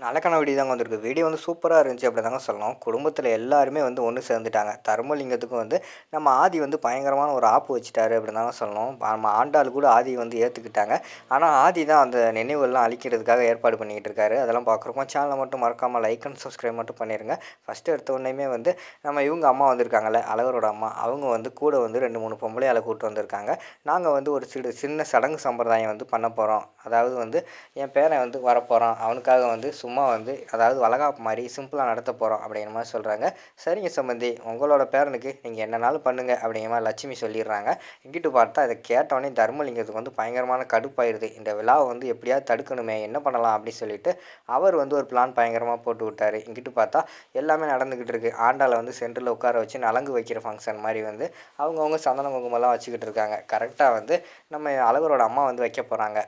நலக்கண video தாங்க வந்திருக்கு. Video வந்து சூப்பராக இருந்துச்சு அப்படி தாங்க சொல்லணும். குடும்பத்தில் எல்லாருமே வந்து ஒன்று சேர்ந்துட்டாங்க. தர்மலிங்கத்துக்கும் வந்து நம்ம ஆதி வந்து பயங்கரமான ஒரு ஆப்பு வச்சுட்டாரு அப்படின்னு தாங்க சொல்லணும். நம்ம ஆண்டாள் கூட ஆதி வந்து ஏற்றுக்கிட்டாங்க ஆனால் ஆதி தான் அந்த நினைவுகள்லாம் அழிக்கிறதுக்காக ஏற்பாடு பண்ணிக்கிட்டு இருக்காரு. அதெல்லாம் பார்க்குறோம் சேனலை மட்டும் மறக்காமல் லைக் அண்ட் சப்ஸ்கிரைப் மட்டும் பண்ணிடுங்க ஃபஸ்ட்டு எடுத்த உடனேயுமே வந்து நம்ம இவங்க அம்மா வந்திருக்காங்கல்ல அழகரோட அம்மா அவங்க வந்து கூட வந்து ரெண்டு மூணு பொம்பளை அலை கூப்பிட்டு வந்திருக்காங்க. நாங்கள் வந்து ஒரு சிறு சின்ன சடங்கு சம்பிரதாயம் வந்து பண்ண போகிறோம் அதாவது வந்து என் பேரன் வந்து வரப்போகிறான் அவனுக்காக வந்து சும்மா வந்து அதாவது வளகாப்பு மாதிரி சிம்பிளாக நடத்த போகிறோம் அப்படிங்கிற மாதிரி சொல்கிறாங்க சரிங்க சம்பந்தி உங்களோட பேரனுக்கு நீங்கள் என்னனாலும் பண்ணுங்கள் அப்படிங்கிற மாதிரி லட்சுமி சொல்லிடுறாங்க. இங்கிட்டு பார்த்தா இதை கேட்டோடனே தர்மலிங்கத்துக்கு வந்து பயங்கரமான கடுப்பாயிருது. இந்த விழாவை வந்து எப்படியாவது தடுக்கணுமே என்ன பண்ணலாம் அப்படின்னு சொல்லிட்டு அவர் வந்து ஒரு பிளான் பயங்கரமாக போட்டு விட்டார். இங்கிட்டு பார்த்தா எல்லாமே நடந்துக்கிட்டு இருக்குது ஆண்டாளை வந்து சென்டரில் உட்கார வச்சு நலங்கு வைக்கிற ஃபங்க்ஷன் மாதிரி வந்து அவங்கவுங்க சந்தன குங்குமெல்லாம் வச்சுக்கிட்டு இருக்காங்க. கரெக்டாக வந்து நம்ம அழகரோட அம்மா வந்து வைக்க போகிறாங்க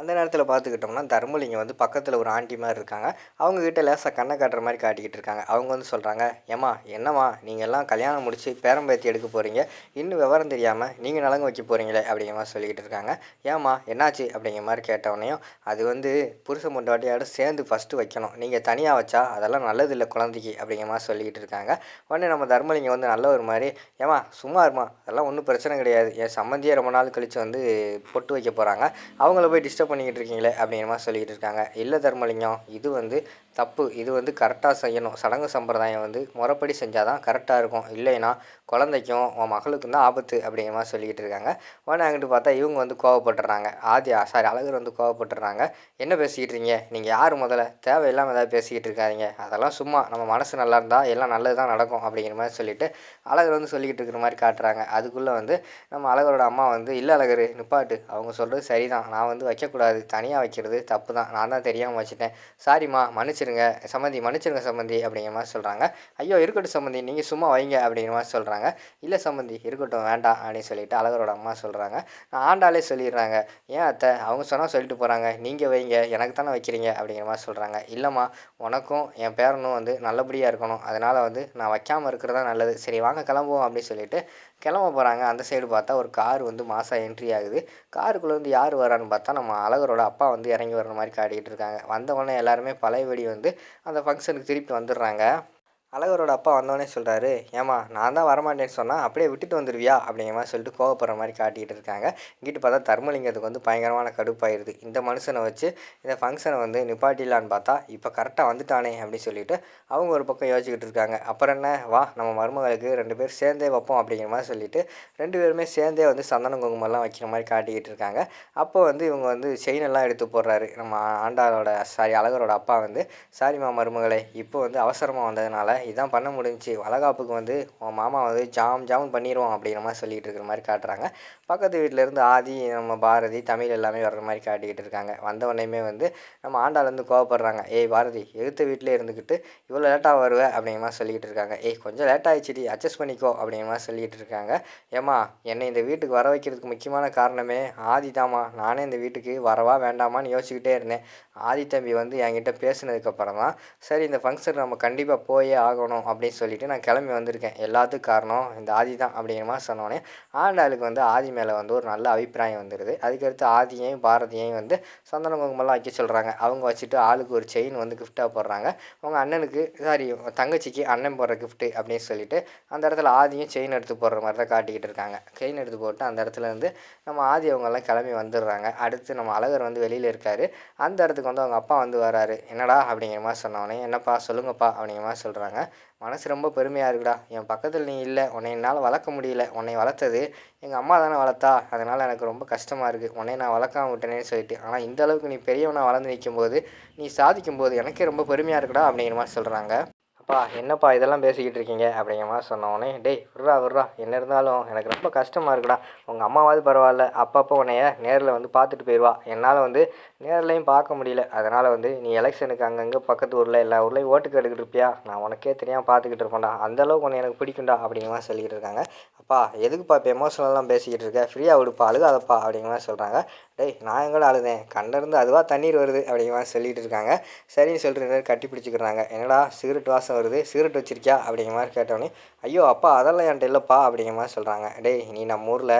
அந்த நேரத்தில் பார்த்துக்கிட்டோம்னா தர்மலிங்கம் வந்து பக்கத்தில் ஒரு ஆண்டி மாதிரி இருக்காங்க. அவங்கக்கிட்ட லேசாக கண்ணை காட்டுற மாதிரி காட்டிக்கிட்டு இருக்காங்க. அவங்க வந்து சொல்கிறாங்க ஏம்மா என்னம்மா நீங்கள் எல்லாம் கல்யாணம் முடித்து பேரம்பேத்தி எடுக்க போகிறீங்க இன்னும் விவரம் தெரியாமல் நீங்கள் நலங்கு வைக்க போகிறீங்களே அப்படிங்கிற மாதிரி சொல்லிக்கிட்டு இருக்காங்க. ஏம்மா என்னாச்சு? அப்படிங்கிற மாதிரி கேட்டவனையும் அது வந்து புருஷ முண்டாட்டியோட சேர்ந்து ஃபஸ்ட்டு வைக்கணும். நீங்கள் தனியாக வச்சா அதெல்லாம் நல்லதில்லை குழந்தைக்கு அப்படிங்கிற மாதிரி சொல்லிக்கிட்டு இருக்காங்க. உடனே நம்ம தர்மலிங்கம் வந்து நல்ல ஒரு மாதிரி ஏம்மா சும்மா இருமா அதெல்லாம் ஒன்றும் பிரச்சனை கிடையாது. என் சம்மந்தியே ரொம்ப நாள் கழித்து வந்து பொட்டு வைக்க போகிறாங்க அவங்கள போய் டிஸ்டர்ப் பண்ணிக்கிட்டு இருக்கீங்களே அப்படிங்கிற மாதிரி சொல்லிக்கிட்டு இருக்காங்க இல்லை தர்மலிங்கம் இது வந்து தப்பு. இது வந்து கரெக்டாக செய்யணும். சடங்கு சம்பிரதாயம் வந்து முறைப்படி செஞ்சால் தான் கரெக்டாக இருக்கும். இல்லைன்னா குழந்தைக்கும் உன் மகளுக்கும் தான் ஆபத்து அப்படிங்கிற மாதிரி சொல்லிக்கிட்டு இருக்காங்க உடனே அங்கிட்டு பார்த்தா இவங்க வந்து கோவப்பட்டுறாங்க. ஆதி சாரி அழகர் வந்து கோவப்பட்டுறாங்க. என்ன பேசிக்கிட்டு இருக்கீங்க நீங்கள் யார் முதல்ல? தேவையில்லாமல் ஏதாவது பேசிக்கிட்டு இருக்காதீங்க அதெல்லாம் சும்மா நம்ம மனசு நல்லா இருந்தால் எல்லாம் நல்லது தான் நடக்கும் அப்படிங்கிற மாதிரி சொல்லிட்டு அழகர் வந்து சொல்லிக்கிட்டு இருக்கிற மாதிரி காட்டுறாங்க. அதுக்குள்ளே வந்து நம்ம அழகரோட அம்மா வந்து இல்லை அழகர் நிப்பாட்டு. அவங்க சொல்கிறது சரி தான் நான் வந்து வைக்க வைக்கக்கூடாது. தனியாக வைக்கிறது தப்பு தான் நான் தான் தெரியாமல் வச்சுட்டேன். சாரிம்மா மன்னிச்சிருங்க சம்மந்தி மன்னிச்சிருங்க சம்மந்தி அப்படிங்கிற மாதிரி சொல்கிறாங்க ஐயோ இருக்கட்டும் சம்மந்தி நீங்கள் சும்மா வைங்க அப்படிங்கிற மாதிரி சொல்கிறாங்க இல்லை சம்மந்தி இருக்கட்டும் வேண்டாம் அப்படின்னு சொல்லிட்டு அழகரோட அம்மா சொல்கிறாங்க நான் ஆண்டாலே சொல்லிடுறாங்க. ஏன் அத்தை? அவங்க சொன்னால் சொல்லிட்டு போகிறாங்க நீங்கள் வைங்க. எனக்கு தானே வைக்கிறீங்க அப்படிங்கிற மாதிரி சொல்கிறாங்க இல்லைம்மா உனக்கும் என் பேரனும் வந்து நல்லபடியாக இருக்கணும். அதனால் வந்து நான் வைக்காமல் இருக்கிறதா நல்லது. சரி வாங்க கிளம்புவோம் அப்படின்னு சொல்லிட்டு கிளம்ப போகிறாங்க அந்த சைடு பார்த்தா ஒரு கார் வந்து மாதம் என்ட்ரி ஆகுது. காருக்குள்ளே வந்து யார் வரான்னு பார்த்தா நம்ம அழகரோட அப்பா வந்து இறங்கி வர்ற மாதிரி காட்டிகிட்டு இருக்காங்க. வந்த எல்லாருமே பழையபடி வந்து அந்த ஃபங்க்ஷனுக்கு திருப்பி வந்துடுறாங்க. அழகரோட அப்பா வந்தோடனே சொல்கிறாரு ஏம்மா நான் தான் வரமாட்டேன்னு சொன்னால் அப்படியே விட்டுட்டு வந்துடுவியா அப்படிங்கிற மாதிரி சொல்லிட்டு கோவப்படுற மாதிரி காட்டிகிட்டு இருக்காங்க. இங்கிட்டு பார்த்தா தர்மலிங்கத்துக்கு வந்து பயங்கரமான கடுப்பாயிருது. இந்த மனுஷனை வச்சு இந்த ஃபங்க்ஷனை வந்து நிப்பாட்டிடலான்னு பார்த்தா இப்போ கரெக்டாக வந்துட்டானே அப்படின்னு சொல்லிட்டு அவங்க ஒரு பக்கம் யோசிச்சுக்கிட்டு இருக்காங்க. அப்புறம் என்ன? வா நம்ம மருமகளுக்கு ரெண்டு பேர் சேர்ந்தே வைப்போம் அப்படிங்கிற மாதிரி சொல்லிட்டு ரெண்டு பேருமே சேர்ந்தே வந்து சந்தன குங்குமம்லாம் வைக்கிற மாதிரி காட்டிக்கிட்டு இருக்காங்க. அப்போ வந்து இவங்க வந்து செயின் எல்லாம் எடுத்து போடுறாரு. நம்ம ஆண்டாளோட சாரி அழகரோட அப்பா வந்து சாரிம்மா மருமகளை இப்போ வந்து அவசரமாக வந்ததுனால இதான் பண்ண முடிஞ்சு வளகாப்புக்கு வந்து உன் மாமா வந்து ஜாம் ஜாம் பண்ணிடுவோம் அப்படிங்கிற மாதிரி சொல்லிகிட்டு இருக்கிற மாதிரி காட்டுறாங்க. பக்கத்து வீட்டிலேருந்து ஆதி நம்ம பாரதி தமிழ் எல்லாமே வர்ற மாதிரி காட்டிக்கிட்டு இருக்காங்க. வந்தவொடனேயுமே வந்து நம்ம ஆண்டாலேருந்து கோவப்படுறாங்க. ஏய் பாரதி எழுத்த வீட்டிலே இருந்துக்கிட்டு இவ்வளோ லேட்டாக வருவேன் அப்படிங்கிற மாதிரி சொல்லிக்கிட்டு இருக்காங்க. ஏய் கொஞ்சம் லேட் ஆகிடுச்சிடி அட்ஜஸ்ட் பண்ணிக்கோ. அப்படிங்கிற மாதிரி சொல்லிகிட்டு இருக்காங்க. ஏம்மா என்னை இந்த வீட்டுக்கு வர வைக்கிறதுக்கு முக்கியமான காரணமே ஆதி தாம்மா நானே இந்த வீட்டுக்கு வரவா வேண்டாமான்னு யோசிச்சுக்கிட்டே இருந்தேன். ஆதி தம்பி வந்து என்கிட்ட பேசினதுக்கப்புறம் தான் சரி இந்த ஃபங்க்ஷன் நம்ம கண்டிப்பாக போயே ஆகணும் அப்படின்னு சொல்லிட்டு நான் கிளம்பி வந்திருக்கேன். எல்லாத்துக்கும் காரணம் இந்த ஆதி தான் அப்படிங்கிற மாதிரி சொன்னோடனே ஆண்டாளுக்கு வந்து ஆதி மேலே வந்து ஒரு நல்ல அபிப்பிராயம் வந்துடுது அதுக்கடுத்து ஆதியையும் பாரதியையும் வந்து சந்தன குங்குமெல்லாம் வைக்க சொல்கிறாங்க அவங்க வச்சுட்டு ஆளுக்கு ஒரு செயின் வந்து கிஃப்டாக போடுறாங்க. அவங்க அண்ணனுக்கு சாரி தங்கச்சிக்கு அண்ணன் போடுற கிஃப்ட்டு அப்படின்னு சொல்லிட்டு அந்த இடத்துல ஆதியும் செயின் எடுத்து போடுற மாதிரி தான் காட்டிக்கிட்டு இருக்காங்க. செயின் எடுத்து போட்டு அந்த இடத்துல இருந்து நம்ம ஆதி அவங்கெல்லாம் கிளம்பி வந்துடுறாங்க. அடுத்து நம்ம அழகர் வந்து வெளியில் இருக்கார். அந்த இடத்துக்கு வந்து அவங்க அப்பா வந்து வராரு. என்னடா? அப்படிங்கிற மாதிரி சொன்னோடனே என்னப்பா? சொல்லுங்கப்பா. அப்படிங்கிற மாதிரி சொல்கிறாங்க மனசு ரொம்ப பெருமையாக இருக்குடா. என் பக்கத்தில் நீ இல்லை. உன்னை என்னால் வளர்க்க முடியல. உன்னை வளர்த்தது எங்கள் அம்மா தானே வளர்த்தா. அதனால் எனக்கு ரொம்ப கஷ்டமாக இருக்குது உன்னை நான் வளர்க்காம விட்டேனேன்னு சொல்லிட்டு. ஆனால் இந்த அளவுக்கு நீ பெரியவனாக வளர்ந்து நிற்கும்போது நீ சாதிக்கும்போது எனக்கே ரொம்ப பெருமையாக இருக்குடா அப்படிங்கிற மாதிரி சொல்கிறாங்க அப்பா என்னப்பா இதெல்லாம் பேசிக்கிட்டு இருக்கீங்க? அப்படிங்கிற மாதிரி சொன்னோடனே டேய் விட்றா விட்றா. என்ன இருந்தாலும் எனக்கு ரொம்ப கஷ்டமாக இருக்குடா. உங்கள் அம்மாவாவது பரவாயில்ல. அப்பப்போ உன்னைய நேரில் வந்து பார்த்துட்டு போயிடுவா என்னால் வந்து நேர்லையும் பார்க்க முடியல. அதனால் வந்து நீ எலெக்ஷனுக்கு அங்கங்கே பக்கத்து ஊரில் எல்லா ஊர்லேயும் ஓட்டுக்கு எடுக்கிட்டு இருப்பியா? நான் உனக்கே தெரியாமல் பார்த்துக்கிட்டு இருப்பேன்டா. அந்தளவுக்கு உன்னை எனக்கு பிடிக்கும்டா. அப்படிங்கிற மாதிரி சொல்லிக்கிட்டு இருக்காங்க. அப்பா எதுக்குப்பா இப்போ எமோஷனலாம் பேசிக்கிட்டு இருக்க? ஃப்ரீயாக விடுப்பா அழுகாதப்பா அப்படிங்கிற மாதிரி சொல்கிறாங்க டேய் நான் எங்கூட அழுதேன்? கண்ணிருந்து அதுவாக தண்ணீர் வருது அப்படிங்கிற மாதிரி சொல்லிட்டு இருக்காங்க. சரின்னு சொல்லிட்டு ரெண்டு கட்டி பிடிச்சிக்கிறாங்க. என்னடா சிகரெட் வாசம் வருது சிகரெட் வச்சிருக்கியா? அப்படிங்கிற மாதிரி கேட்டோன்னே ஐயோ அப்பா அதெல்லாம் என்கிட்ட இல்லைப்பா அப்படிங்கிற மாதிரி சொல்கிறாங்க டேய் நீ நம்ம ஊரில்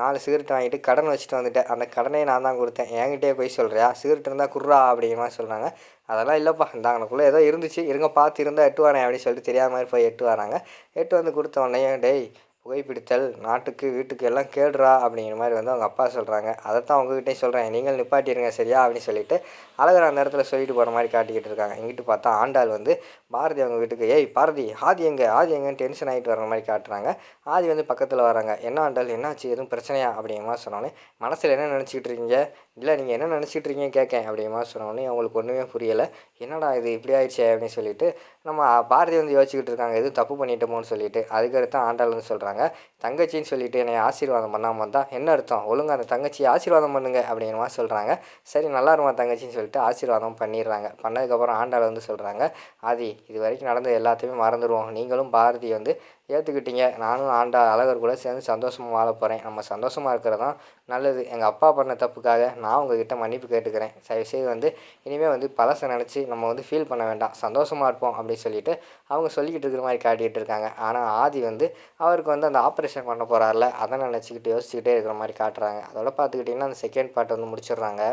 நாலு சிகரெட் வாங்கிட்டு கடன் வச்சுட்டு வந்துட்டேன் அந்த கடனை நான் தான் கொடுத்தேன். என்கிட்டயே போய் சொல்கிறியா சிகரெட் இருந்தால் குர்ரா அப்படிங்கிற மாதிரி சொல்கிறாங்க அதெல்லாம் இல்லைப்பா இந்தாங்கனக்குள்ளே ஏதோ இருந்துச்சு. இருங்க பார்த்து இருந்தால் எட்டு வரேன் அப்படின்னு சொல்லிட்டு தெரியாத மாதிரி போய் எட்டு வராங்க எட்டு வந்து கொடுத்த உடனே டேய் புகைப்பிடித்தல் நாட்டுக்கு வீட்டுக்கு எல்லாம் கேடுறா அப்படிங்கிற மாதிரி வந்து அவங்க அப்பா சொல்கிறாங்க அதைத்தான் உங்ககிட்டே சொல்கிறேன் நீங்கள் நிப்பாட்டிடுங்க சரியா அப்படின்னு சொல்லிட்டு அழகர் அந்த இடத்துல சொல்லிட்டு போகிற மாதிரி காட்டிக்கிட்டு இருக்காங்க. இங்கிட்டு பார்த்தா ஆண்டாள் வந்து பாரதி அவங்க வீட்டுக்கு ஏய் பாரதி ஆதி எங்கே? ஆதி எங்கன்னு டென்ஷன் ஆகிட்டு வர மாதிரி காட்டுறாங்க. ஆதி வந்து பக்கத்தில் வராங்க. என்ன ஆண்டாள்? என்னாச்சு? எதுவும் பிரச்சனையா? அப்படிங்கிற மாதிரி சொன்னோன்னே மனசில் என்ன நினச்சிக்கிட்டு இருக்கீங்க? இல்லை நீங்கள் என்ன நினச்சிட்டு இருக்கீங்க கேட்கேன் அப்படிங்கிற மாதிரி சொன்னோன்னே அவங்களுக்கு ஒன்றுமே புரியலை. என்னடா இது? இப்படி ஆயிடுச்சே? அப்படின்னு சொல்லிட்டு நம்ம பாரதி வந்து யோசிச்சுக்கிட்டு இருக்காங்க. எதுவும் தப்பு பண்ணிட்டோமோன்னு சொல்லிட்டு. அதுக்கடுத்து ஆண்டாள் வந்து சொல்கிறாங்க தங்கச்சின்னு சொல்லிட்டு என்னை ஆசீர்வாதம் பண்ணாமல் வந்தால் என்ன அர்த்தம்? ஒழுங்காக அந்த தங்கச்சியை ஆசீர்வாதம் பண்ணுங்க அப்படிங்கிற மாதிரி சொல்கிறாங்க சரி நல்லா இருமா தங்கச்சின்னு சொல்லிட்டு ஆசீர்வாதம் பண்ணிடுறாங்க. பண்ணதுக்கப்புறம் ஆண்டாள் வந்து சொல்கிறாங்க ஆதி இது வரைக்கும் நடந்த எல்லாத்தையுமே மறந்துடுவோம் நீங்களும் பாரதி வந்து ஏற்றுக்கிட்டீங்க நானும் ஆண்டா அழகர் கூட சேர்ந்து சந்தோஷமாக வாழ போகிறேன் நம்ம சந்தோஷமாக இருக்கிறது தான் நல்லது. எங்கள் அப்பா பண்ண தப்புக்காக நான் உங்ககிட்ட மன்னிப்பு கேட்டுக்கிறேன். தயவுசெய்து வந்து இனிமேல் வந்து பழசை நினச்சி நம்ம வந்து ஃபீல் பண்ண வேண்டாம். சந்தோஷமாக இருப்போம் அப்படின்னு சொல்லிட்டு அவங்க சொல்லிக்கிட்டு இருக்கிற மாதிரி காட்டிகிட்டு இருக்காங்க. ஆனால் ஆதி வந்து அவருக்கு வந்து அந்த ஆப்ரேஷன் பண்ண போகிறார்ல அதை நினச்சிக்கிட்டு யோசிச்சுக்கிட்டே இருக்கிற மாதிரி காட்டுறாங்க. அதோட பார்த்துக்கிட்டிங்கன்னா அந்த செகண்ட் பார்ட் வந்து முடிச்சிடுறாங்க.